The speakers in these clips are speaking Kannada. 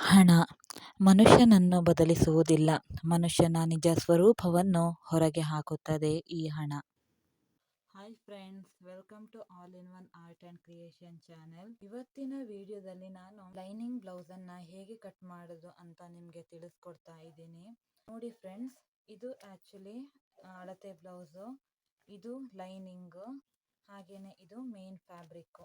ಹಣ. ಮನುಷ್ಯನನ್ನು ಬದಲಿಸುವುದಿಲ್ಲ. ಮನುಷ್ಯನ ನಿಜ ಸ್ವರೂಪವನ್ನು ಹೊರಗೆ ಹಾಕುತ್ತದೆ ಈ ಹಣ. Hi friends welcome to all in one art and creation channel ಇವತ್ತಿನ ವಿಡಿಯೋದಲ್ಲಿ ನಾನು ಲೈನಿಂಗ್ ಬ್ಲೌಸನ್ನು ಹೇಗೆ ಕಟ್ ಮಾಡೋದು ಅಂತ ನಿಮಗೆ ತಿಳಿಸ್ಕೊಡ್ತಾ ಇದ್ದೀನಿ. ನೋಡಿ ಫ್ರೆಂಡ್ಸ್ ಇದು ಆ್ಯಕ್ಚುಲಿ ಅಳತೆ ಬ್ಲೌಸು. ಇದು ಲೈನಿಂಗು. ಹಾಗೆಯೇ ಇದು ಮೇನ್ ಫ್ಯಾಬ್ರಿಕ್ಕು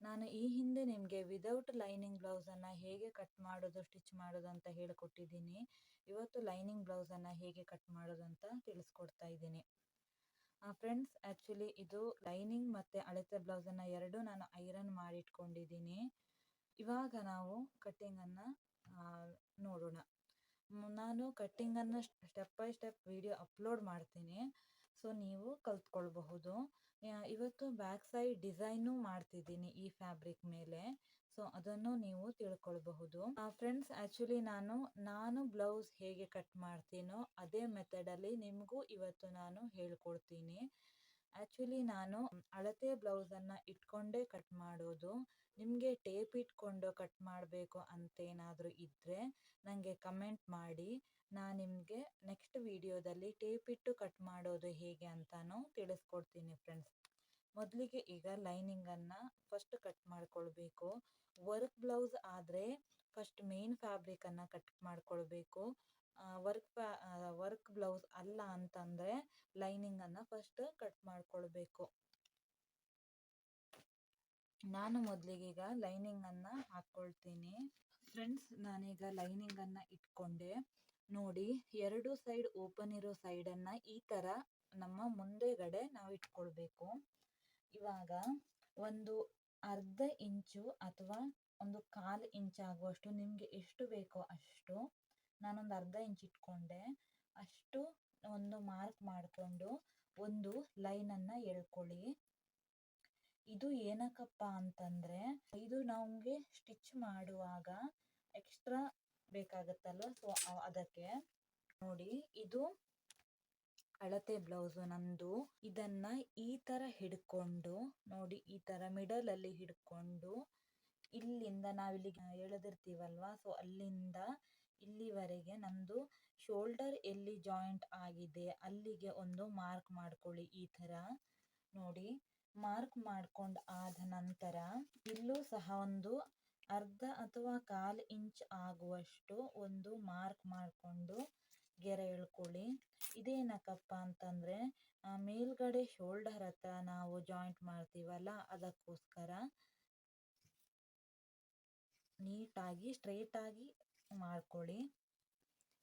ನಾನು ಈ ಹಿಂದೆ ನಿಮಗೆ ವಿದೌಟ್ ಲೈನಿಂಗ್ ಬ್ಲೌಸನ್ನು ಹೇಗೆ ಕಟ್ ಮಾಡೋದು ಸ್ಟಿಚ್ ಮಾಡೋದು ಅಂತ ಹೇಳಿಕೊಟ್ಟಿದ್ದೀನಿ. ಇವತ್ತು ಲೈನಿಂಗ್ ಬ್ಲೌಸನ್ನು ಹೇಗೆ ಕಟ್ ಮಾಡೋದು ಅಂತ ತಿಳಿಸ್ಕೊಡ್ತಾ ಇದ್ದೀನಿ. ಫ್ರೆಂಡ್ಸ್ ಆ್ಯಕ್ಚುಲಿ ಇದು ಲೈನಿಂಗ್ ಮತ್ತು ಅಳತೆ ಬ್ಲೌಸನ್ನು ಎರಡೂ ನಾನು ಐರನ್ ಮಾಡಿಟ್ಕೊಂಡಿದ್ದೀನಿ. ಇವಾಗ ನಾವು ಕಟ್ಟಿಂಗನ್ನು ನೋಡೋಣ. ನಾನು ಕಟ್ಟಿಂಗನ್ನು step by step video upload ಮಾಡ್ತೀನಿ. ಸೊ ನೀವು ಕಲ್ತ್ಕೊಳ್ಬಹುದು. ಇವತ್ತು ಬ್ಯಾಕ್ ಸೈಡ್ ಡಿಸೈನು ಮಾಡ್ತಿದ್ದೀನಿ ಈ ಫ್ಯಾಬ್ರಿಕ್ ಮೇಲೆ. ಸೊ ಅದನ್ನು ನೀವು ತಿಳ್ಕೊಳ್ಬಹುದು. ಫ್ರೆಂಡ್ಸ್ ಆ್ಯಕ್ಚುಲಿ ನಾನು ನಾನು ಬ್ಲೌಸ್ ಹೇಗೆ ಕಟ್ ಮಾಡ್ತೀನೋ ಅದೇ ಮೆಥಡಲ್ಲಿ ನಿಮಗೂ ಇವತ್ತು ನಾನು ಹೇಳ್ಕೊಡ್ತೀನಿ. ಆ್ಯಕ್ಚುಲಿ ನಾನು ಅಳತೆ ಬ್ಲೌಸನ್ನು ಇಟ್ಕೊಂಡೇ ಕಟ್ ಮಾಡೋದು. ನಿಮಗೆ ಟೇಪ್ ಇಟ್ಕೊಂಡು ಕಟ್ ಮಾಡಬೇಕು ಅಂತೇನಾದರೂ ಇದ್ದರೆ ನನಗೆ ಕಮೆಂಟ್ ಮಾಡಿ. ನಾನು ನಿಮಗೆ ನೆಕ್ಸ್ಟ್ ವಿಡಿಯೋದಲ್ಲಿ ಟೇಪ್ ಇಟ್ಟು ಕಟ್ ಮಾಡೋದು ಹೇಗೆ ಅಂತಲೂ ತಿಳಿಸ್ಕೊಡ್ತೀನಿ ಫ್ರೆಂಡ್ಸ್. ಮೊದಲಿಗೆ ಈಗ ಲೈನಿಂಗನ್ನು ಫಸ್ಟ್ ಕಟ್ ಮಾಡ್ಕೊಳ್ಬೇಕು. ವರ್ಕ್ ಬ್ಲೌಸ್ ಆದರೆ ಫಸ್ಟ್ ಮೇನ್ ಫ್ಯಾಬ್ರಿಕನ್ನು ಕಟ್ ಮಾಡ್ಕೊಳ್ಬೇಕು. ವರ್ಕ್ ವರ್ಕ್ ಬ್ಲೌಸ್ ಅಲ್ಲ ಅಂತಂದರೆ ಲೈನಿಂಗನ್ನು ಫಸ್ಟ್ ಕಟ್ ಮಾಡ್ಕೊಳ್ಬೇಕು. ನಾನು ಮೊದಲಿಗೀಗ ಲೈನಿಂಗನ್ನು ಹಾಕ್ಕೊಳ್ತೀನಿ ಫ್ರೆಂಡ್ಸ್ ನಾನೀಗ ಲೈನಿಂಗನ್ನು ಇಟ್ಕೊಂಡೆ. ನೋಡಿ, ಎರಡು ಸೈಡ್ ಓಪನ್ ಇರೋ ಸೈಡನ್ನು ಈ ಥರ ನಮ್ಮ ಮುಂದೆಗಡೆ ನಾವು ಇಟ್ಕೊಳ್ಬೇಕು. ಇವಾಗ ಒಂದು ಅರ್ಧ ಇಂಚು ಅಥವಾ ಒಂದು ಕಾಲು ಇಂಚ್ ಆಗುವಷ್ಟು ನಿಮಗೆ ಎಷ್ಟು ಬೇಕೋ ಅಷ್ಟು ನಾನೊಂದು ಅರ್ಧ ಇಂಚ್ ಇಟ್ಕೊಂಡೆ. ಅಷ್ಟು ಒಂದು ಮಾರ್ಕ್ ಮಾಡಿಕೊಂಡು ಒಂದು ಲೈನನ್ನು ಎಳ್ಕೊಳ್ಳಿ. ಇದು ಏನಕ್ಕಪ್ಪ ಅಂತಂದರೆ, ಇದು ನಮಗೆ ಸ್ಟಿಚ್ ಮಾಡುವಾಗ ಎಕ್ಸ್ಟ್ರಾ ಬೇಕಾಗುತ್ತಲ್ವ? ಸೊ ಅದಕ್ಕೆ ನೋಡಿ, ಇದು ಅಳತೆ ಬ್ಲೌಸು ನಂದು ಇದನ್ನ ಈ ತರ ಹಿಡ್ಕೊಂಡು, ನೋಡಿ, ಈ ತರ ಮಿಡಲ್ ಅಲ್ಲಿ ಹಿಡ್ಕೊಂಡು, ಇಲ್ಲಿಂದ ನಾವಿಲ್ಲಿ ಎಳೆದಿರ್ತೀವಲ್ವಾ? ಸೊ ಅಲ್ಲಿಂದ ಇಲ್ಲಿವರೆಗೆ ನಮ್ಮದು ಶೋಲ್ಡರ್ ಎಲ್ಲಿ ಜಾಯಿಂಟ್ ಆಗಿದೆ, ಅಲ್ಲಿಗೆ ಒಂದು ಮಾರ್ಕ್ ಮಾಡ್ಕೊಳ್ಳಿ ಈ ತರ ನೋಡಿ ಮಾರ್ಕ್ ಮಾಡ್ಕೊಂಡು ಆದ ನಂತರ ಇಲ್ಲೂ ಸಹ ಒಂದು ಅರ್ಧ ಅಥವಾ ಕಾಲು ಇಂಚ್ ಆಗುವಷ್ಟು ಒಂದು ಮಾರ್ಕ್ ಮಾಡಿಕೊಂಡು ಗೆರೆ ಎಳ್ಕೊಳ್ಳಿ ಇದೇನಕ್ಕಪ್ಪ ಅಂತಂದರೆ ಮೇಲ್ಗಡೆ ಶೋಲ್ಡರ್ ಹತ್ರ ನಾವು ಜಾಯಿಂಟ್ ಮಾಡ್ತೀವಲ್ಲ, ಅದಕ್ಕೋಸ್ಕರ ನೀಟಾಗಿ ಸ್ಟ್ರೈಟಾಗಿ ಮಾಡ್ಕೊಳ್ಳಿ.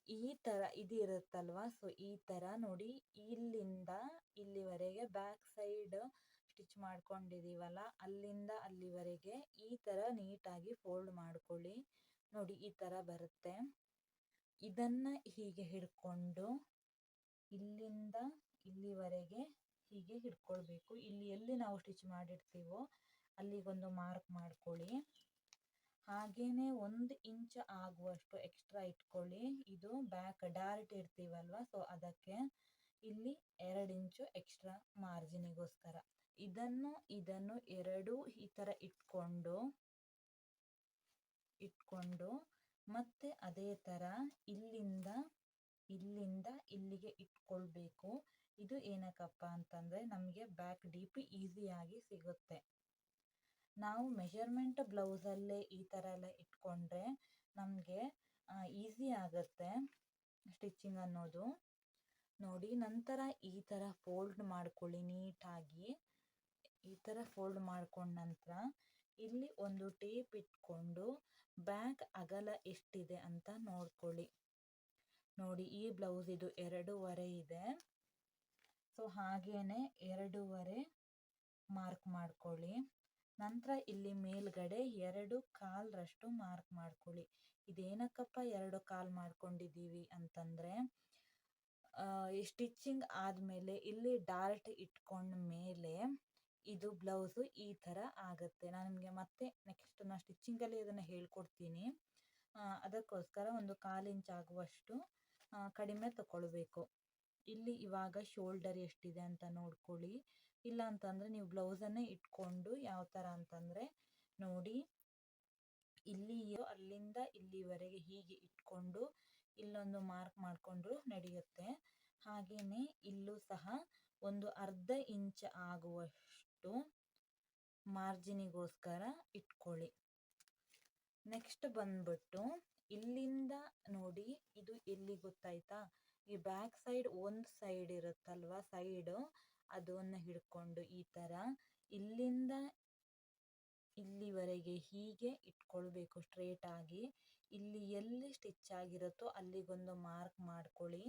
ಈ ಥರ ಇದು ಇರುತ್ತಲ್ವ? ಸೊ ಈ ಥರ ನೋಡಿ ಇಲ್ಲಿಂದ ಇಲ್ಲಿವರೆಗೆ ಬ್ಯಾಕ್ ಸೈಡ್ ಸ್ಟಿಚ್ ಮಾಡ್ಕೊಂಡಿದ್ದೀವಲ್ಲ ಅಲ್ಲಿಂದ ಅಲ್ಲಿವರೆಗೆ ಈ ಥರ ನೀಟಾಗಿ ಫೋಲ್ಡ್ ಮಾಡ್ಕೊಳ್ಳಿ. ನೋಡಿ, ಈ ಥರ ಬರುತ್ತೆ. ಇದನ್ನು ಹೀಗೆ ಹಿಡ್ಕೊಂಡು ಇಲ್ಲಿಂದ ಇಲ್ಲಿವರೆಗೆ ಹೀಗೆ ಹಿಡ್ಕೊಳ್ಬೇಕು. ಇಲ್ಲಿ ಎಲ್ಲಿ ನಾವು ಸ್ಟಿಚ್ ಮಾಡಿರ್ತೀವೋ ಅಲ್ಲಿಗೊಂದು ಮಾರ್ಕ್ ಮಾಡ್ಕೊಳ್ಳಿ. ಹಾಗೇನೆ ಒಂದು ಇಂಚ್ ಆಗುವಷ್ಟು ಎಕ್ಸ್ಟ್ರಾ ಇಟ್ಕೊಳ್ಳಿ. ಇದು ಬ್ಯಾಕ್ ಡಾರ್ಟ್ ಇರ್ತೀವಲ್ವ ಸೊ ಅದಕ್ಕೆ ಇಲ್ಲಿ ಎರಡು ಇಂಚು ಎಕ್ಸ್ಟ್ರಾ ಮಾರ್ಜಿನಿಗೋಸ್ಕರ ಇದನ್ನು ಇದನ್ನು ಎರಡು ಈ ಥರ ಇಟ್ಕೊಂಡು ಇಟ್ಕೊಂಡು ಮತ್ತೆ ಅದೇ ಥರ ಇಲ್ಲಿಂದ ಇಲ್ಲಿಂದ ಇಲ್ಲಿಗೆ ಇಟ್ಕೊಳ್ಬೇಕು. ಇದು ಏನಕ್ಕಪ್ಪ ಅಂತಂದರೆ ನಮಗೆ ಬ್ಯಾಕ್ ಡೀಪ್ ಈಸಿಯಾಗಿ ಸಿಗುತ್ತೆ. ನಾವು ಮೆಷರ್ಮೆಂಟ್ ಬ್ಲೌಸಲ್ಲೇ ಈ ಥರ ಎಲ್ಲ ಇಟ್ಕೊಂಡ್ರೆ ನಮಗೆ ಈಸಿ ಆಗುತ್ತೆ ಸ್ಟಿಚಿಂಗ್ ಅನ್ನೋದು. ನೋಡಿ ನಂತರ ಈ ಥರ ಫೋಲ್ಡ್ ಮಾಡ್ಕೊಳ್ಳಿ ನೀಟಾಗಿ. ಈ ಥರ ಫೋಲ್ಡ್ ಮಾಡ್ಕೊಂಡ ನಂತರ ಇಲ್ಲಿ ಒಂದು ಟೇಪ್ ಇಟ್ಕೊಂಡು ಬ್ಯಾಕ್ ಅಗಲ ಎಷ್ಟಿದೆ ಅಂತ ನೋಡ್ಕೊಳ್ಳಿ. ನೋಡಿ ಈ ಬ್ಲೌಸ್ ಇದು ಎರಡೂವರೆ ಇದೆ. ಸೊ ಹಾಗೇನೆ ಎರಡೂವರೆ ಮಾರ್ಕ್ ಮಾಡ್ಕೊಳ್ಳಿ. ನಂತರ ಇಲ್ಲಿ ಮೇಲ್ಗಡೆ ಎರಡು ಕಾಲ್ರಷ್ಟು ಮಾರ್ಕ್ ಮಾಡ್ಕೊಳ್ಳಿ. ಇದೇನಕ್ಕಪ್ಪ ಎರಡು ಕಾಲ್ ಮಾಡ್ಕೊಂಡಿದ್ದೀವಿ ಅಂತಂದರೆ ಸ್ಟಿಚ್ಚಿಂಗ್ ಆದಮೇಲೆ ಇಲ್ಲಿ ಡಾರ್ಟ್ ಇಟ್ಕೊಂಡ ಮೇಲೆ ಇದು ಬ್ಲೌಸು ಈ ಥರ ಆಗುತ್ತೆ. ನಾನು ನಿಮಗೆ ಮತ್ತೆ ನೆಕ್ಸ್ಟ್ ನಾನು ಸ್ಟಿಚ್ಚಿಂಗಲ್ಲಿ ಇದನ್ನು ಹೇಳ್ಕೊಡ್ತೀನಿ. ಅದಕ್ಕೋಸ್ಕರ ಒಂದು ಕಾಲು ಇಂಚ್ ಆಗುವಷ್ಟು ಕಡಿಮೆ ತಗೊಳ್ಬೇಕು. ಇಲ್ಲಿ ಇವಾಗ ಶೋಲ್ಡರ್ ಎಷ್ಟಿದೆ ಅಂತ ನೋಡ್ಕೊಳ್ಳಿ. ಇಲ್ಲ ಅಂತಂದರೆ ನೀವು ಬ್ಲೌಸನ್ನೇ ಇಟ್ಕೊಂಡು ಯಾವ ಥರ ಅಂತಂದರೆ ನೋಡಿ ಇಲ್ಲಿಯೋ ಅಲ್ಲಿಂದ ಇಲ್ಲಿವರೆಗೆ ಹೀಗೆ ಇಟ್ಕೊಂಡು ಇಲ್ಲೊಂದು ಮಾರ್ಕ್ ಮಾಡಿಕೊಂಡ್ರು ನಡೆಯುತ್ತೆ. ಹಾಗೆಯೇ ಇಲ್ಲೂ ಸಹ ಒಂದು ಅರ್ಧ ಇಂಚ್ ಆಗುವಷ್ಟು ಮಾರ್ಜಿನಿಗೋಸ್ಕರ ಇಟ್ಕೊಳ್ಳಿ. ನೆಕ್ಸ್ಟ್ ಬಂದ್ಬಿಟ್ಟು ಇಲ್ಲಿಂದ ನೋಡಿ ಇದು ಎಲ್ಲಿ ಗೊತ್ತಾಯ್ತಾ? ಈ ಬ್ಯಾಕ್ ಸೈಡ್ ಒಂದು ಸೈಡ್ ಇರುತ್ತಲ್ವಾ ಸೈಡು ಅದನ್ನು ಹಿಡ್ಕೊಂಡು ಈ ಥರ ಇಲ್ಲಿಂದ ಇಲ್ಲಿವರೆಗೆ ಹೀಗೆ ಇಟ್ಕೊಳ್ಬೇಕು ಸ್ಟ್ರೇಟಾಗಿ ಇಲ್ಲಿ ಎಲ್ಲಿ ಸ್ಟಿಚ್ ಆಗಿರುತ್ತೋ ಅಲ್ಲಿಗೊಂದು ಮಾರ್ಕ್ ಮಾಡ್ಕೊಳ್ಳಿ.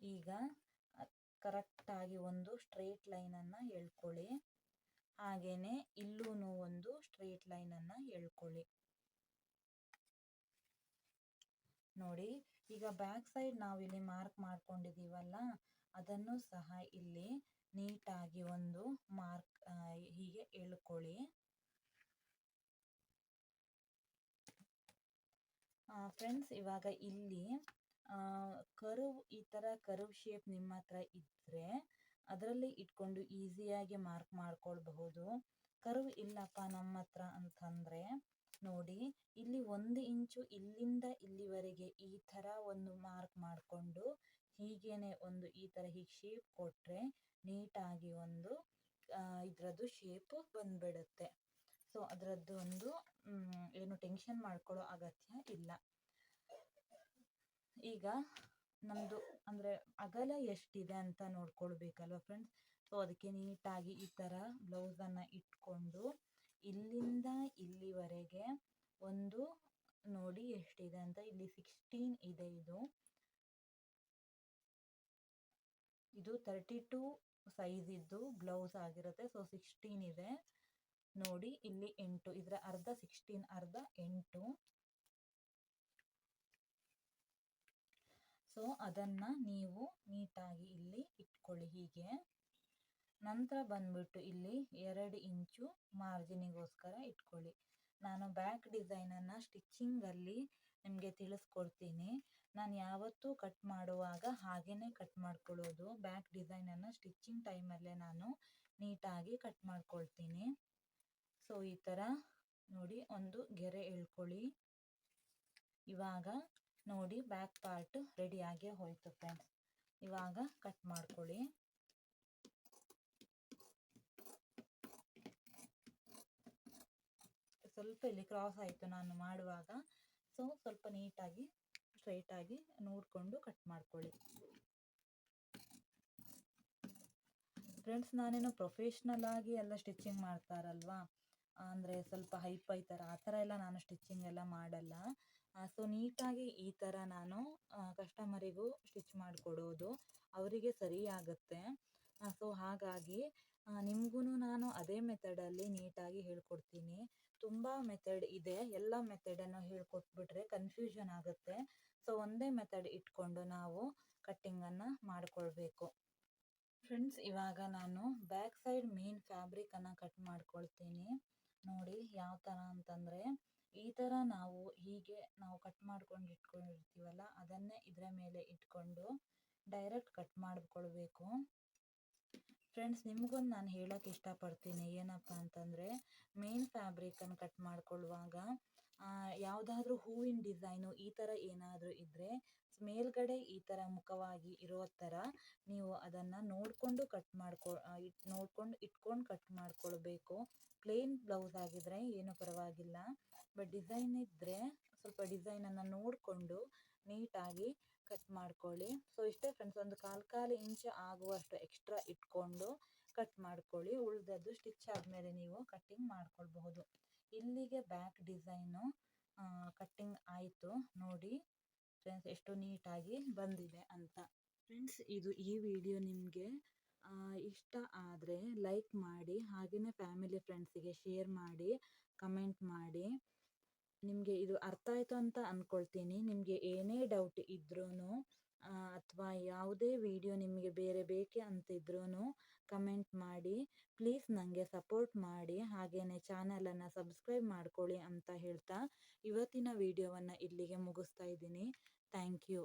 ಈಗ ಕರೆಕ್ಟಾಗಿ ಒಂದು ಸ್ಟ್ರೇಟ್ ಲೈನನ್ನು ಎಳ್ಕೊಳ್ಳಿ. ಹಾಗೆಯೇ ಇಲ್ಲೂ ಒಂದು ಸ್ಟ್ರೇಟ್ ಲೈನನ್ನು ಎಳ್ಕೊಳ್ಳಿ. ನೋಡಿ ಈಗ ಬ್ಯಾಕ್ ಸೈಡ್ ನಾವು ಇಲ್ಲಿ ಮಾರ್ಕ್ ಮಾಡ್ಕೊಂಡಿದ್ದೀವಲ್ಲ ಅದನ್ನು ಸಹ ಇಲ್ಲಿ ನೀಟಾಗಿ ಒಂದು ಮಾರ್ಕ್ ಹೀಗೆ ಎಳ್ಕೊಳ್ಳಿ. ಫ್ರೆಂಡ್ಸ್ ಇವಾಗ ಇಲ್ಲಿ ಕರ್ವ್ ಈ ಥರ ಕರ್ವ್ ಶೇಪ್ ನಿಮ್ಮ ಹತ್ರ ಇದ್ದರೆ ಅದರಲ್ಲಿ ಇಟ್ಕೊಂಡು ಈಸಿಯಾಗಿ ಮಾರ್ಕ್ ಮಾಡ್ಕೊಳ್ಬಹುದು. ಕರ್ವ್ ಇಲ್ಲಪ್ಪ ನಮ್ಮ ಹತ್ರ ಅಂತಂದರೆ ನೋಡಿ, ಇಲ್ಲಿ ಒಂದು ಇಂಚು ಇಲ್ಲಿಂದ ಇಲ್ಲಿವರೆಗೆ ಈ ಥರ ಒಂದು ಮಾರ್ಕ್ ಮಾಡಿಕೊಂಡು, ಹೀಗೇನೆ ಒಂದು ಈ ಥರ ಹೀಗೆ ಶೇಪ್ ಕೊಟ್ಟರೆ ನೀಟಾಗಿ ಒಂದು ಇದರದ್ದು ಶೇಪು ಬಂದ್ಬಿಡುತ್ತೆ. ಸೊ ಅದರದ್ದು ಒಂದು ಏನು ಟೆನ್ಷನ್ ಮಾಡ್ಕೊಳ್ಳೋ ಅಗತ್ಯ ಇಲ್ಲ. ಈಗ ನಮ್ಮದು ಅಂದರೆ ಅಗಲ ಎಷ್ಟಿದೆ ಅಂತ ನೋಡ್ಕೊಳ್ಬೇಕಲ್ವ ಫ್ರೆಂಡ್ಸ್ ಸೊ ಅದಕ್ಕೆ ನೀಟಾಗಿ ಈ ಥರ ಬ್ಲೌಸನ್ನು ಇಟ್ಕೊಂಡು ಇಲ್ಲಿಂದ ಇಲ್ಲಿವರೆಗೆ ಒಂದು ನೋಡಿ ಎಷ್ಟಿದೆ ಅಂತ. ಇಲ್ಲಿ ಸಿಕ್ಸ್ಟೀನ್ ಇದೆ ಇದು. ಇದು ತರ್ಟಿ ಟು ಸೈಜ್ ಇದ್ದು ಬ್ಲೌಸ್ ಆಗಿರುತ್ತೆ. ಸೊ ಸಿಕ್ಸ್ಟೀನ್ ಇದೆ. ನೋಡಿ, ಇಲ್ಲಿ ಎಂಟು. ಇದರ ಅರ್ಧ ಸಿಕ್ಸ್ಟೀನ್ ಅರ್ಧ ಎಂಟು. ಸೊ ಅದನ್ನು ನೀವು ನೀಟಾಗಿ ಇಲ್ಲಿ ಇಟ್ಕೊಳ್ಳಿ ಹೀಗೆ. ನಂತರ ಬಂದ್ಬಿಟ್ಟು ಇಲ್ಲಿ ಎರಡು ಇಂಚು ಮಾರ್ಜಿನಿಗೋಸ್ಕರ ಇಟ್ಕೊಳ್ಳಿ. ನಾನು ಬ್ಯಾಕ್ ಡಿಸೈನನ್ನು ಸ್ಟಿಚ್ಚಿಂಗಲ್ಲಿ ನಿಮಗೆ ತಿಳಿಸ್ಕೊಡ್ತೀನಿ. ನಾನು ಯಾವತ್ತೂ ಕಟ್ ಮಾಡುವಾಗ ಹಾಗೇ ಕಟ್ ಮಾಡ್ಕೊಳ್ಳೋದು. ಬ್ಯಾಕ್ ಡಿಸೈನನ್ನು ಸ್ಟಿಚ್ಚಿಂಗ್ ಟೈಮಲ್ಲೇ ನಾನು ನೀಟಾಗಿ ಕಟ್ ಮಾಡ್ಕೊಳ್ತೀನಿ. ಸೊ, ಈ ಥರ ನೋಡಿ ಒಂದು ಗೆರೆ ಎಳ್ಕೊಳ್ಳಿ ಇವಾಗ ನೋಡಿ ಬ್ಯಾಕ್ ಪಾರ್ಟ್ ರೆಡಿಯಾಗೇ ಹೋಯ್ತು, ಫ್ರೆಂಡ್ಸ್. ಇವಾಗ ಕಟ್ ಮಾಡ್ಕೊಳ್ಳಿ. ಸ್ವಲ್ಪ ಇಲ್ಲಿ ಕ್ರಾಸ್ ಆಯಿತು ನಾನು ಮಾಡುವಾಗ. ಸೊ ಸ್ವಲ್ಪ ನೀಟಾಗಿ ಸ್ಟ್ರೈಟಾಗಿ ನೋಡಿಕೊಂಡು ಕಟ್ ಮಾಡ್ಕೊಳ್ಳಿ. ಫ್ರೆಂಡ್ಸ್ ನಾನೇನು ಪ್ರೊಫೆಷ್ನಲ್ ಆಗಿ ಎಲ್ಲ ಸ್ಟಿಚಿಂಗ್ ಮಾಡ್ತಾರಲ್ವಾ? ಅಂದರೆ ಸ್ವಲ್ಪ ಹೈಪ್ ಈ ಥರ ಆ ಥರ ಎಲ್ಲ ನಾನು ಸ್ಟಿಚಿಂಗ್ ಎಲ್ಲ ಮಾಡಲ್ಲ. ಸೊ ನೀಟಾಗಿ ಈ ಥರ ನಾನು ಕಸ್ಟಮರಿಗೂ ಸ್ಟಿಚ್ ಮಾಡಿಕೊಡೋದು. ಅವರಿಗೆ ಸರಿ ಆಗುತ್ತೆ. ಸೊ ಹಾಗಾಗಿ ನಿಮಗೂ ನಾನು ಅದೇ ಮೆಥಡಲ್ಲಿ ನೀಟಾಗಿ ಹೇಳ್ಕೊಡ್ತೀನಿ. ತುಂಬ ಮೆಥಡ್ ಇದೆ. ಎಲ್ಲ ಮೆಥಡನ್ನು ಹೇಳ್ಕೊಟ್ಬಿಟ್ರೆ ಕನ್ಫ್ಯೂಷನ್ ಆಗುತ್ತೆ. ಸೊ ಒಂದೇ ಮೆಥಡ್ ಇಟ್ಕೊಂಡು ನಾವು ಕಟ್ಟಿಂಗನ್ನು ಮಾಡಿಕೊಳ್ಬೇಕು. ಫ್ರೆಂಡ್ಸ್ ಇವಾಗ ನಾನು ಬ್ಯಾಕ್ ಸೈಡ್ ಮೇನ್ ಫ್ಯಾಬ್ರಿಕನ್ನು ಕಟ್ ಮಾಡ್ಕೊಳ್ತೀನಿ. ನೋಡಿ ಯಾವ ಥರ ಅಂತಂದರೆ, ಈ ಥರ ನಾವು ಹೀಗೆ ನಾವು ಕಟ್ ಮಾಡ್ಕೊಂಡು ಇಟ್ಕೊಂಡಿರ್ತೀವಲ್ಲ, ಅದನ್ನೇ ಇದರ ಮೇಲೆ ಇಟ್ಕೊಂಡು ಡೈರೆಕ್ಟ್ ಕಟ್ ಮಾಡಿಕೊಳ್ಬೇಕು. ಫ್ರೆಂಡ್ಸ್ ನಿಮಗೊಂದು ನಾನು ಹೇಳೋಕ್ಕೆ ಇಷ್ಟಪಡ್ತೀನಿ. ಏನಪ್ಪ ಅಂತಂದರೆ ಮೇನ್ ಫ್ಯಾಬ್ರಿಕನ್ನು ಕಟ್ ಮಾಡ್ಕೊಳ್ಳುವಾಗ ಯಾವುದಾದ್ರೂ ಹೂವಿನ ಡಿಸೈನು ಈ ಥರ ಏನಾದರೂ ಇದ್ದರೆ ಮೇಲ್ಗಡೆ ಈ ಥರ ಮುಖವಾಗಿ ಇರೋ ಥರ ನೀವು ಅದನ್ನು ನೋಡಿಕೊಂಡು ಕಟ್ ಮಾಡ್ಕೊ ನೋಡ್ಕೊಂಡು ಇಟ್ಕೊಂಡು ಕಟ್ ಮಾಡ್ಕೊಳ್ಬೇಕು. ಪ್ಲೇನ್ ಬ್ಲೌಸ್ ಆಗಿದ್ರೆ ಏನು ಪರವಾಗಿಲ್ಲ. ಬಟ್ ಡಿಸೈನ್ ಇದ್ದರೆ ಸ್ವಲ್ಪ ಡಿಸೈನನ್ನು ನೋಡಿಕೊಂಡು ನೀಟಾಗಿ ಕಟ್ ಮಾಡ್ಕೊಳ್ಳಿ. ಸೊ ಇಷ್ಟೇ ಫ್ರೆಂಡ್ಸ್ ಒಂದು ಕಾಲು ಕಾಲು ಇಂಚ್ ಆಗುವಷ್ಟು ಎಕ್ಸ್ಟ್ರಾ ಇಟ್ಕೊಂಡು ಕಟ್ ಮಾಡ್ಕೊಳ್ಳಿ. ಉಳಿದದ್ದು ಸ್ಟಿಚ್ ಆದಮೇಲೆ ನೀವು ಕಟ್ಟಿಂಗ್ ಮಾಡ್ಕೊಳ್ಬಹುದು. ಇಲ್ಲಿಗೆ ಬ್ಯಾಕ್ ಡಿಸೈನು ಕಟ್ಟಿಂಗ್ ಆಯಿತು. ನೋಡಿ ಫ್ರೆಂಡ್ಸ್ ಎಷ್ಟು ನೀಟಾಗಿ ಬಂದಿದೆ ಅಂತ. ಫ್ರೆಂಡ್ಸ್ ಇದು ಈ ವಿಡಿಯೋ ನಿಮಗೆ ಇಷ್ಟ ಆದರೆ ಲೈಕ್ ಮಾಡಿ ಹಾಗೆಯೇ ಫ್ಯಾಮಿಲಿ ಫ್ರೆಂಡ್ಸಿಗೆ ಶೇರ್ ಮಾಡಿ ಕಮೆಂಟ್ ಮಾಡಿ. ನಿಮಗೆ ಇದು ಅರ್ಥ ಆಯಿತು ಅಂತ ಅಂದ್ಕೊಳ್ತೀನಿ ನಿಮಗೆ ಏನೇ ಡೌಟ್ ಇದ್ರೂ ಅಥವಾ ಯಾವುದೇ ವಿಡಿಯೋ ನಿಮಗೆ ಬೇರೆ ಬೇಕೆ ಅಂತಿದ್ರೂ ಕಮೆಂಟ್ ಮಾಡಿ ಪ್ಲೀಸ್ ನನಗೆ ಸಪೋರ್ಟ್ ಮಾಡಿ ಹಾಗೆಯೇ ಚಾನಲನ್ನು ಸಬ್ಸ್ಕ್ರೈಬ್ ಮಾಡ್ಕೊಳ್ಳಿ ಅಂತ ಹೇಳ್ತಾ ಇವತ್ತಿನ ವಿಡಿಯೋವನ್ನು ಇಲ್ಲಿಗೆ ಮುಗಿಸ್ತಾ ಇದ್ದೀನಿ. Thank you